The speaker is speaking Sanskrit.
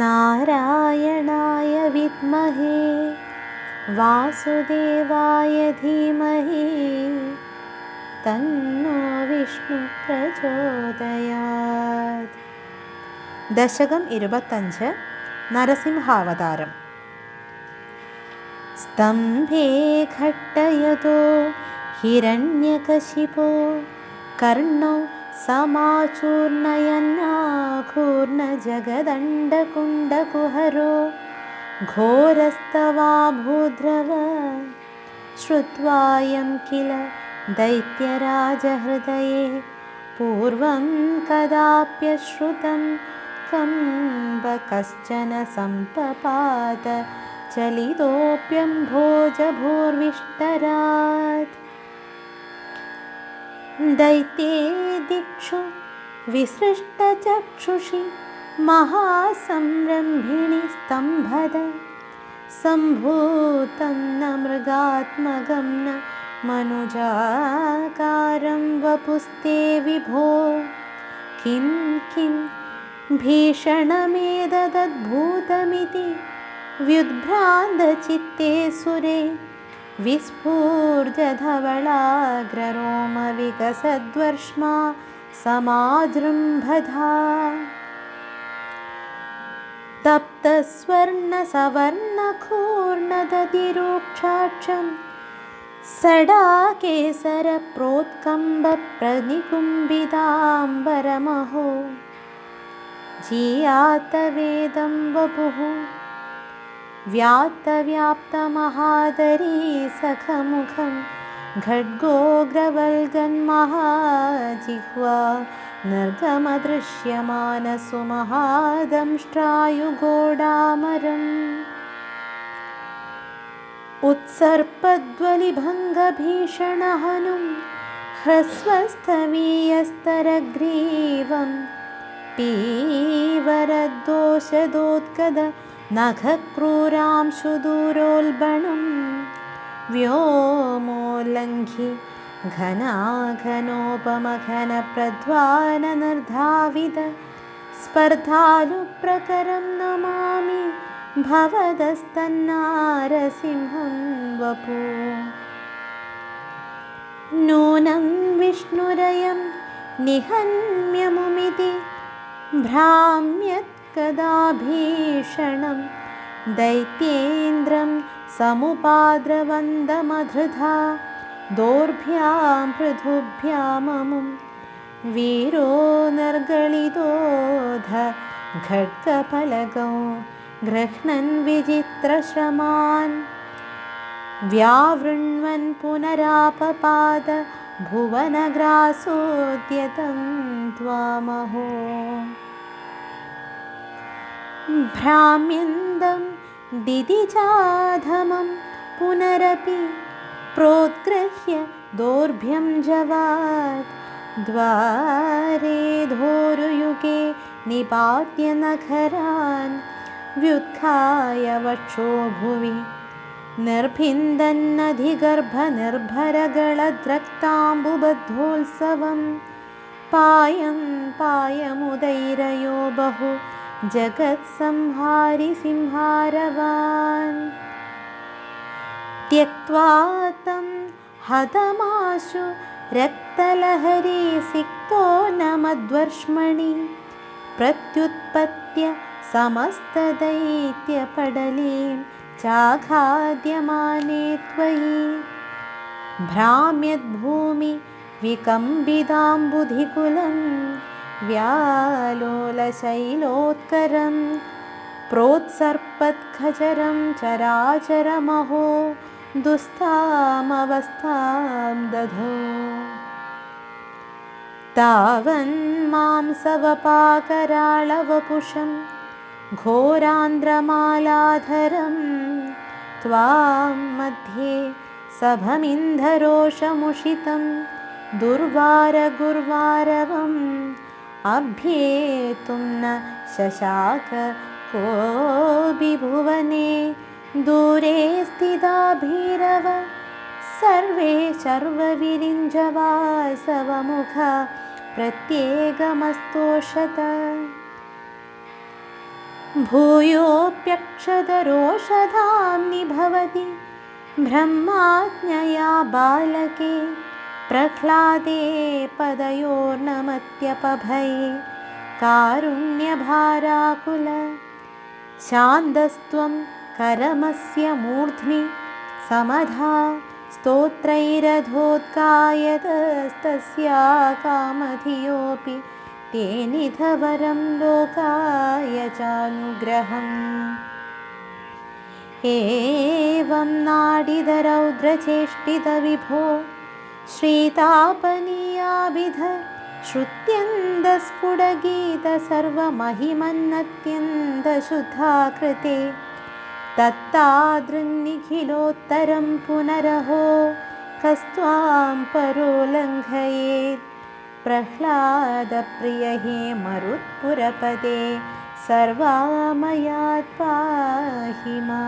नारायणाय विद्महे वासुदेवाय धीमहि तन्नो विष्णुप्रचोदयात् दशकम् इरुपञ्च नरसिंहावतारम्। स्तम्भे घट्टयतो हिरण्यकशिपो कर्णौ समाचूर्णयन्नाघूर्णजगदण्डकुण्डकुहरो घोरस्तवा भूद्रव श्रुत्वायं किल दैत्यराजहृदये पूर्वं कदाप्यश्रुतं कम्ब कश्चन सम्पपात चलितोऽप्यम्भोजभूर्विष्टरात् दैत्ये दिक्षु विसृष्टचक्षुषि महासंरम्भिणि स्तम्भद। सम्भूतं न मृगात्मकं न मनुजाकारं वपुस्ते विभो। किं किं भीषणमेदद्भूतमिति व्युद्भ्रान्तचित्ते सुरे विस्फूर्जधवलाग्ररोमविकसद्वर्ष्मा समाजृम्भधा। तप्तस्वर्णसवर्णखूर्णदतिरूक्षाक्षं सडाकेसरप्रोत्कम्बप्रनिकुम्बिताम्बरमहो जीयातवेदं वपुः व्याप्तव्याप्तमहादरी सखमुखं खड्गोग्रवल्गन्महाजिह्वा नर्गमदृश्यमानसुमहादंष्ट्रायुगोडामरम्। उत्सर्पद्वलिभङ्गभीषणहनुं ह्रस्वस्थवीयस्तरग्रीवं पीवरदोषदोत्कद नखक्रूरांशुदूरोल्बणं व्योमोल्लङ्घि घनाघनोपमघनप्रध्वाननिर्धावित स्पर्धानुप्रकरं नमामि भवदस्तन्नारसिंहं वपु। नूनं विष्णुरयं निहन्म्यमुमिति भ्राम्यत्कदा भीषणं दैत्येन्द्रं समुपाद्रवन्दमधृधा दोर्भ्यां पृथुभ्याममुं वीरो नर्गलितोध खड्गफलगौ गृह्णन् विचित्रश्रमान् व्यावृण्वन् पुनरापपाद भुवनग्रासोद्यतं त्वामहो भ्राम्यन्दं दिदिजाधमं पुनरपि प्रोद्गृह्य दोर्भ्यं जवात्। द्वारे धोरुयुगे निपात्य नखरान् व्युत्थाय वक्षो भुवि। निर्भिन्दन्नधिगर्भनिर्भरगळद्रक्ताम्बुबद्धोत्सवं पायं पायमुदैरयो बहु जगत्संहारि सिंहारवान्। त्यक्त्वा तं हतमाशु रक्तलहरी सिक्तो न मद्वर्ष्मणि प्रत्युत्पत्य समस्तदैत्यपडलीं चाखाद्यमाने त्वयि। भ्राम्यद्भूमि विकम्बिदाम्बुधिकुलं व्यालोलशैलोत्करं प्रोत्सर्पत्खचरं चराचरमहो दुस्तामवस्थां दधौ। तावन्मांसवपाकराळवपुषं घोरान्द्रमालाधरं त्वां मध्ये सभमिन्धरोषमुषितं दुर्वारगुर्वारवम् अभ्येतुं न शशाक कोऽपि भुवने दूरे स्थिता भीरव सर्वे शर्वविरिञ्जवासवमुख प्रत्येकमस्तोषत। भूयोऽप्यक्षदरोषधां भवति ब्रह्माज्ञया बालके प्रह्लादे पदयोर्नमत्यपभये कारुण्यभाराकुल शान्तस्त्वं करमस्य मूर्ध्नि समधा स्तोत्रैरधोत्कायतस्तस्या कामधियोऽपि ते निधवरं लोकाय चानुग्रहम् एवं नाडिदरौद्रचेष्टितविभो श्रीतापनीयाभिध श्रुत्यन्दस्फुटगीतसर्वमहिमन्नत्यन्तशुद्धाकृते तत्तादृन्निखिलोत्तरं पुनरहो कस्त्वां परोल्लङ्घयेत् प्रह्लादप्रिय हे मरुत्पुरपदे पाहि माम्